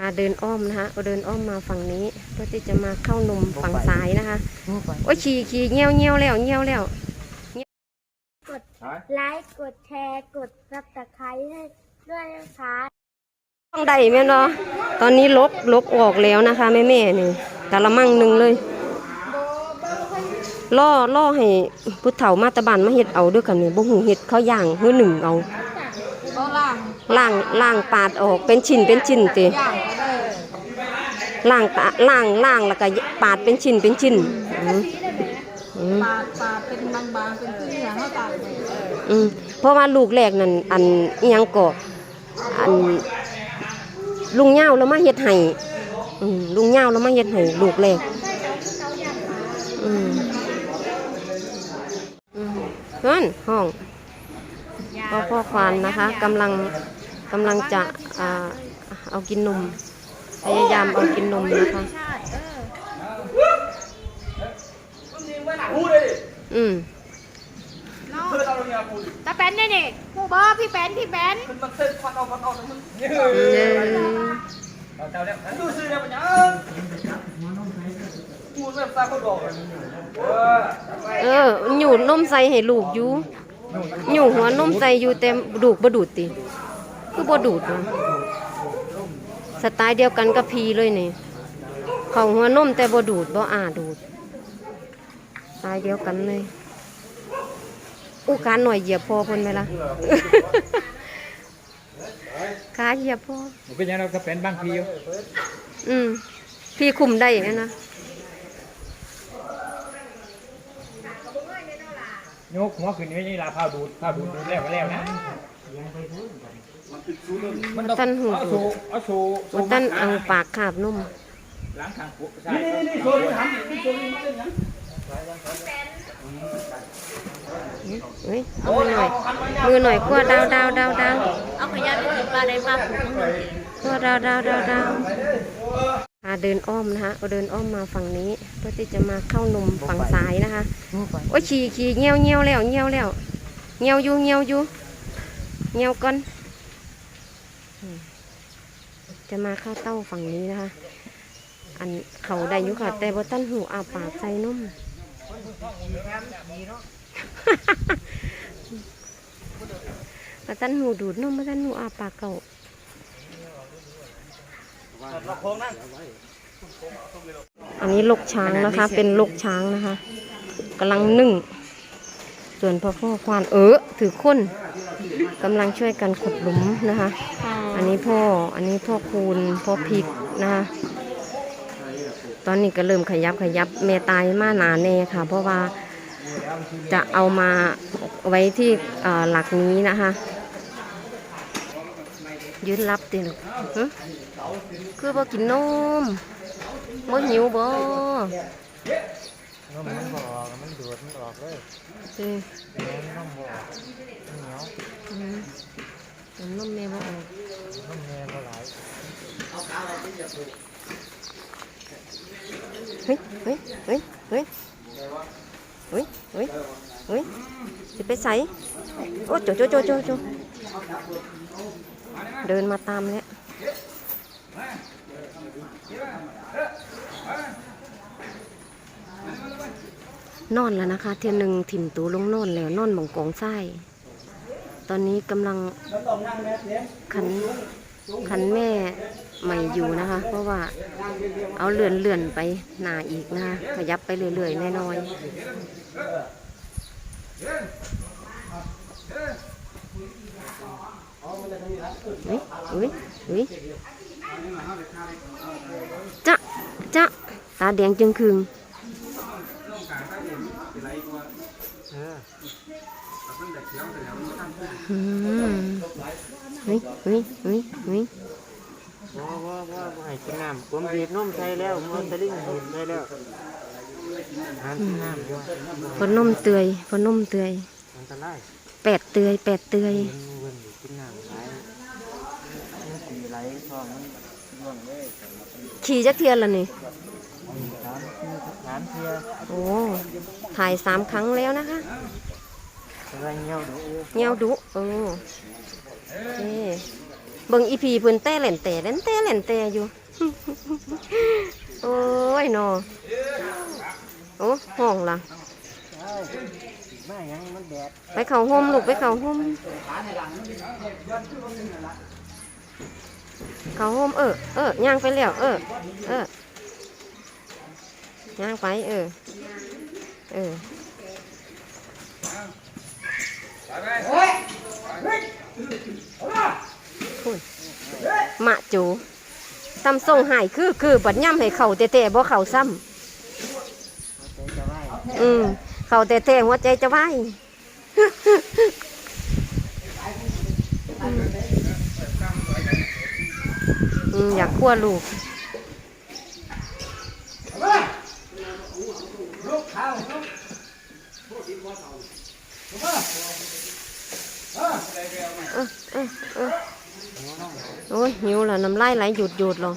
พาเดินอ้อมนะคะเอาเดินอ้อมมาฝั่งนี้เพื่อที่จะมาเข้านมฝั่งซ้ายนะคะโอ้ยขี่ขี่เงี้ยวเงี้ยวแล้วเงี้ยวแล้วไลค์กดแชร์กดซับสไครต์ให้ด้วยนะคะต้องได้แม่นเนาะตอนนี้ลกลกออกแล้วนะคะแม่แม่ๆนี่กะละมังหนึ่งเลยล่อล่อให้พุทธเฒ่ามาตะบันมาเฮ็ดเอาด้วยกันนี่บ่หูเฮ็ดเขาย่างหือหนึ่งเอาก็ ล่างล่างปาดออกเป็นชิ้นเป็นชิ้นติล่างตาล่างล่างแล้วก็ปาดเป็นชิ้นเป็นชิ้นอืมอืมปาดปาดเป็นบางๆเป็นขึ้นอย่างเขาตากเลยอืมเพราะว่าลูกแรกนั่นอันยังก็อันลุงเหย้าแล้วมาเฮ็ดให้อืมลุงเหย้าแล้วมาเฮ็ดให้ลูกแรกอืมอืมนั่นห้องพ่อพ่อควานนะคะกำลัง กำลังจะอ่าเอากินนมพยายามเอากินนมนะคะอืมตาแป้นนี่นี่หมูบอพี่แป้นพี่แป้นเออเอออยู่นมใส่ให้ลูกอยู่อยู่หัวนมใส่อยู่แต่ดูกบ่ดูดติ คือบ่ดูดนะสไตล์เดียวกันกับพีเลยนี่ของหัวนมแต่บ่ดูดบ่อาดูดสไตล์เดียวกันเลยอู้การหน่อยเหยียบพอเพิ่นไหมล่ะขาเหยียบพอมันเป็นยังเราก็เป็นบางทีอยู่อืมพี่คุมได้อย่างนั้นนะยกหัวขึ้นนี่ลาพาวดูดพาวดูดดูดแล้วก็แล้วนะมัน ต้องท่านหูเอาดูสู่ดเอาสู่มันท่านเอาปากขาบนุ่มล้างทางปุ๊บใช่นี่นี่โซ่ทำนี่โซ่นี่มันเป็นยังเฮ้ยเอามือหน่อย มือหน่อยขั้วดาวดาวดาวดาวเอาขยะไปถึงปลาได้ปลาผูกมันขั้วดาวดาวดาวดาวพาเดินอ้อมนะคะเอาเดินอ้อมมาฝั่งนี้ เพื่อที่จะมาเข้านมฝั่งซ้ายนะคะ โอ้ยขี่ขี่เงี้ยวเงี้ยวแล้วเงี้ยวแล้วเงี้ยวอยู่เงี้ยวอยู่เงี้ยวก่อนอืม จะมาเข้าเต้าฝั่งนี้นะคะ อันเขาได้ยู่ค่ะ แต่บ่ตั้นหูอาปากใส่นมบ่ตั้นหูดูดนมบ่ตั้นหูอาปากเก่าอันนี้ลกช้างนะคะ เป็นลกช้างนะคะกำลังนึ่ง ส่วนพ่อพ่อควานเออถือค้นกำลังช่วยกันขุดหลุมนะคะ อันนี้พ่อ อันนี้พ่อคูณพ่อพริกนะคะตอนนี้ก็เริ่มขยับขยับเมตายมาหนาแน่ค่ะ เพราะว่าจะเอามาไว้ที่เอ่อหลักนี้นะคะยืนรับติลูกหึคือบ่กินนมบ่หิวบ่มันบอกมันดูดมันออกเลยสิน้ำบอกเหนียวอืมน้ำนมแม่บ่ออก น้ำแม่ก็หลาย เฮ้ยเฮ้ยเฮ้ยเฮ้ยเฮ้ยเฮ้ยเฮ้ยสิไปใส่โอ้โจโจโจโจโจเดินมาตามเนี่ยนอนแล้วนะคะ เทียนหนึ่งถิ่มตูลงนอนแล้วนอนหมองกองไส้ตอนนี้กำลังขันขันแม่ ใหม่อยู่นะคะ เพราะว่าเอาเลื่อนเลื่อนไปหนาอีกนะคะขยับไปเรื่อยๆน้อยๆอุ้ยอุ้ยอุ้ยจ๊ะจ๊ะตาแดงจึงคืงอืมเฮ้ยเฮ้ยเฮ้ยเฮ้ย ว่าว่าว่าให้กินน้ำผมบีบนมใส่แล้วมันสลิงบีบใส่แล้วหันน้ำด้วยพอนมเตยพอนมเตยอันตรายแปดเตยแปดเตยมันเวินกินน้ำไหลมันสีไหลท้องมันร่วงเลยขี่จักเทียนละนี่สามสามเทียโอ้ถ่ายสามครั้งแล้วนะคะอะไรเงี้ยวดูเงาดุเออโอเค เบิ่งอีพีเพิ่นแต่แหล่นแต่แหล่นแต่แหล่นแต่อยู่ โอ้ยนอโอ้ห้องละมาหยังไปเข้าห่มลูกไปเข้าห่มเข้าห่มเออเออย่างไปแล้วเออ เออย่างไป เออ เออ มะจูตำส่งหายคือคือบัดย่ำให้เข่าแต่แต่บ่เข่าซ้ำอืมเข่าแต่แต่หัวใจจะไหวอืมอยากคั่วลูกเออเออเออ ยหิวแล้วน้ำลายไหลหยุดหยุดหรอ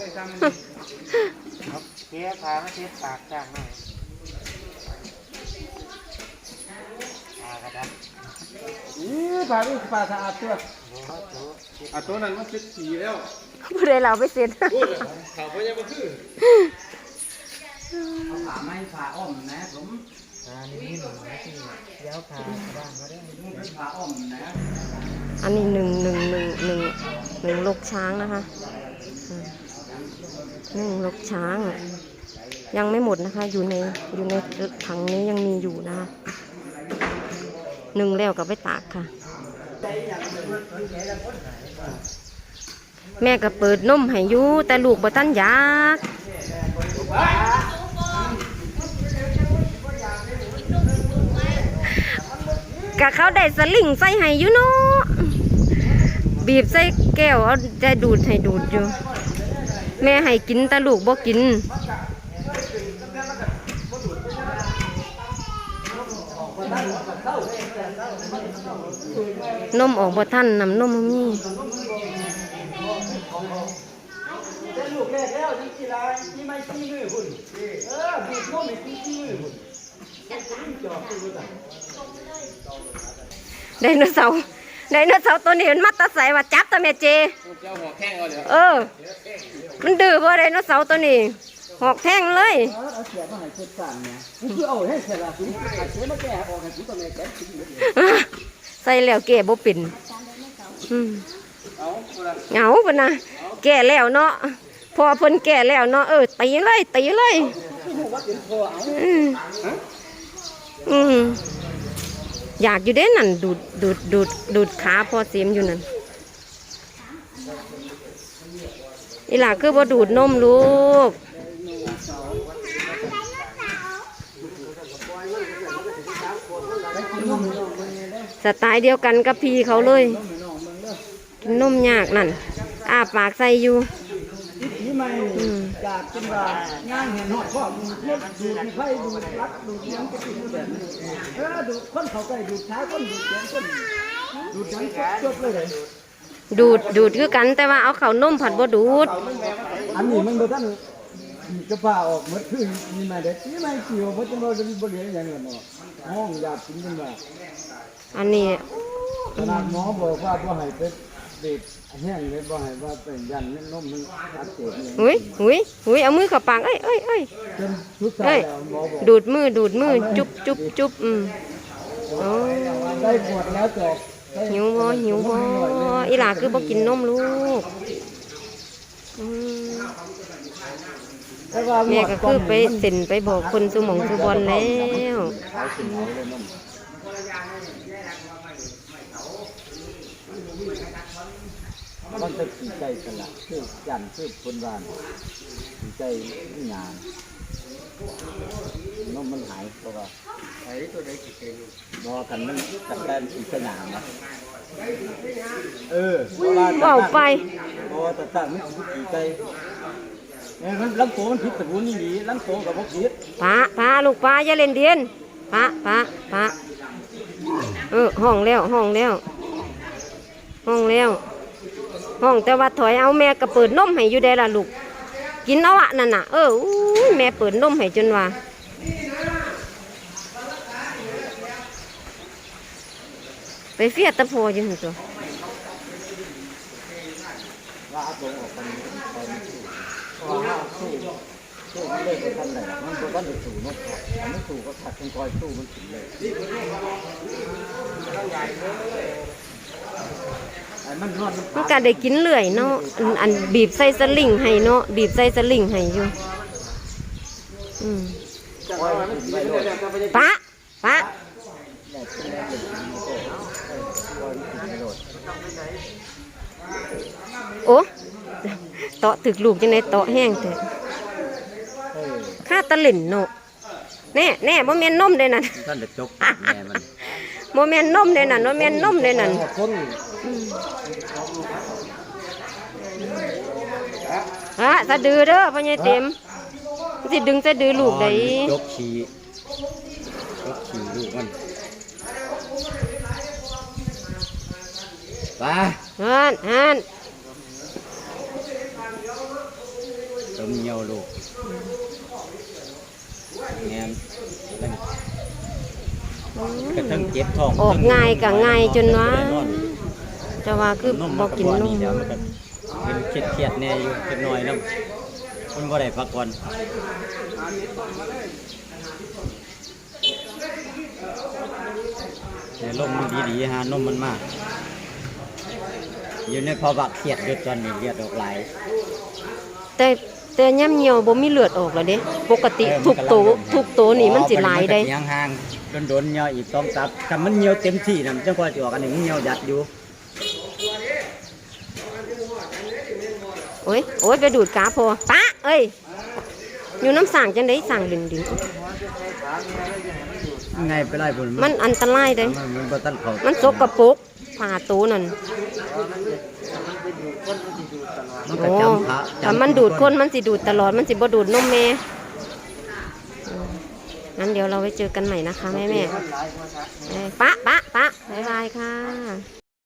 เทียพาเทียปากจ้างหน่อยปากระดับอีปลาลูกปลาสะอาดตัวอ้โหโถ่อะตัวนั้นมันเจ็ดสีแล้วผู้ใดเราไปเสร็จเขาก็ยังมาคือฝาไม้ฝาอ้อมนะผมอ่านี่นี่หนูนะที่เดี๋ยวพากระด้างมาได้ฝาอ้อมนะ อันนี้หนึ่งหนึ่งหนึ่งหนึ่งหนึ่งลูกช้างนะคะหนึ่งลูกช้างยังไม่หมดนะคะ อยู่ในอยู่ในถังนี้ยังมีอยู่นะคะหนึ่งแล้วก็ไปตากค่ะ แม่ก็เปิดนมให้อยู่แต่ลูกบ่ทันยากกะเขาได้สลิงใส่ให้อยู่เนาะ บีบใส่แก้วเอาได้ดูดให้ดูดอยู่ แม่ให้กินต่ลูกบ่กิน นมออกบ่ทันนำนมมีลูกแรกแล้วที่กีฬาที่ไม่ขี้มือคุณเออบีบนมให้ขี้ขี้มือคุณไดโนเสาร์ ไดโนเสาร์ตัวนี้มันมัดตะใสว่าจับตะเมเจ เจ้าหัวแข้งเอาเดี๋ยวเออ มันดื้อบ่ไดโนเสาร์ตัวนี้หอกแท่งเลย เอาเสียมาให้เช็ดสั่นเนี่ยกูคือเอาให้เสร็จละกูเอาเสียมาแก้ออกให้กูตัวแม่แก้ขี้มือใส่แล้วแก่บ่เป็นอืมเอาคนละเหงาปะนะแก่แล้วเนาะพอเพิ่นแก่แล้วเนาะเออตีเลยตีเลยที่หูว่าเป็นพอเอา อืมอืม อยากอยู่เด้นั่นดูดดูดดูดดูดขาพอเสียมอยู่นั่นอีหล่าคือบ่ดูดนมลูกสไตล์เดียวกันกับพี่เขาเลยกินนมยากนั่นอ้าปากใส่อยู่ จากเป็นว่างานเห็นหอดพ่อดูเทียบดูที่ไฟดูรักดูยังก็ติดแบบนี้เออดูคนเขาใกล้ดูช้าคนดูเสียงคนดูยังจบเลยดูดดูดคือกันแต่ว่าเอาเขาวนมผัดบ่ดูด อันนี้มันบ่ทันกระเพาออกหมดคือมีมาเด็ดที่ไม่เกี่ยวเพราะจะบ่ได้บ่เหลือย่างเงี้ยเนาะห้องอยากกินกันว่าอันนี้ขนาดหมอบอกว่าบ่ให้ไป เด็ดแห้งเลยบ่ให้ว่าเป็นยันนมมันอักเสบเนี่ยหุยหุยหุยเอามือเข้าปากเอ้ยเอ้ยเอ้ยจนสุดท้ายแล้วหมอบอกดูดมือดูดมือจุบจุบจุบอืมโอ้ได้ปวดแล้วจบหิวบ่หิวบ่อีหล่าคือบ่กินนมลูกอืมแต่ว่าแม่ก็คือไปเซ็นไปบอกคนสุหมองสุบอลแล้วมัน มันจะสีใจสละคือยันคือคนบ้านสีใจไม่งานนมมันหายเพราะว่าไอ้ตัวใดสิเป็นบ่กันมันกันได้อีกสนามนะเออเว้าไปเพราะว่าแต่ตั้งมันสิสีใจเนี่ยมันลังโตมันผิดตะบุญนี่ดีลังโตกับบ่ผิดปะปะลูกปะอย่าเล่นเดียนปะปะปะเออห้องแล้วห้องแล้ว ห้องแล้ว ห้องแต่ว่าถอยเอาแม่ก็เปิดนมให้อยู่ได้ล่ะลูก กินเอาอะนั่นน่ะ เออแม่เปิดนมให้จนว่าไปเฟียตะโพอยู่หั่นตัวาอัดลงออกไปไปสู้เพราะว่าสู้สู้มันเลิกกับท่านไหนมันบ่ทันได้สู้นกครับมันสู้ก็ขัดกันคอยสู้มันถึงเลย มันนอนมันก็ได้กินเลื่อยเนาะอันอันบีบใส่สลิงให้เนาะบีบใส่สลิงให้อยู่อืมคอยมันถึงไปโลดปะปะได้ขึ้นแล้วเลยมันก็คอยมันถึงไปโลดโอ้เตาะถึกลูกจังไดเตาะแห้งแต่เออค่าตะเล่นเนาะแน่แน่บ่แม่นนมเด้นั่นท่านเด็กจกแม่มัน บ่แม่นนมเด้นั่นบ่แม่นนมเด้นั่นคนฮะสะดือเด้อพ่อใหญ่เต็มมันสิดึงสะดือลูกได้จกขี่จกขี่ลูกมันไปฮันฮันต้มเหี่ยวลูกแงม กระทั่งเจ็บท้องออกง่ายก็ง่ายจนว่าจะว่าคือนุ่มบ่มันกินบ่นนี่มเดี๋ยวมันก็เป็นเครียดเครียดๆแน่อยู่เล็กน้อยแล้วมันบ่ได้พักผ่อนเดี๋ยวลมมันดีๆฮะนมมันมากอยู่ในภาวะเครียดด้วยตอนนี้เลือดออกไหลายแต่ แต่ย่ำเหี่ยวบ่มีเลือดออกแล้วเด้ปกติทุกโตวทุกโตวนี่มันสิหลายได้ยังห่างๆโดนๆเหี่ยวอีกต้องตับถ้ามันเหี่ยวเต็มที่น่ะมันจังกว่าจะออกอันนี้มันเหี่ยวยัดอยู่โอ้ยโอ้ยไปดูดกาพอปะเอ้ยอยู่น้ำสั่งจังไดสั่งดึงดึงไงไปไล่พุ่นมันอันตรายเด้มันมันบ่ทันเข้ามันสกปรกผ่าโตวนั่น มันก็โอ้จำพระถ้ามันดูดคนมันสิดูดตลอด มันสิบ่ดูดนมแม่อืมงั้นเดี๋ยวเราไว้เจอกันใหม่นะคะแม่แม่เอ้ยปะปะปะบ๊ายบายค่ะ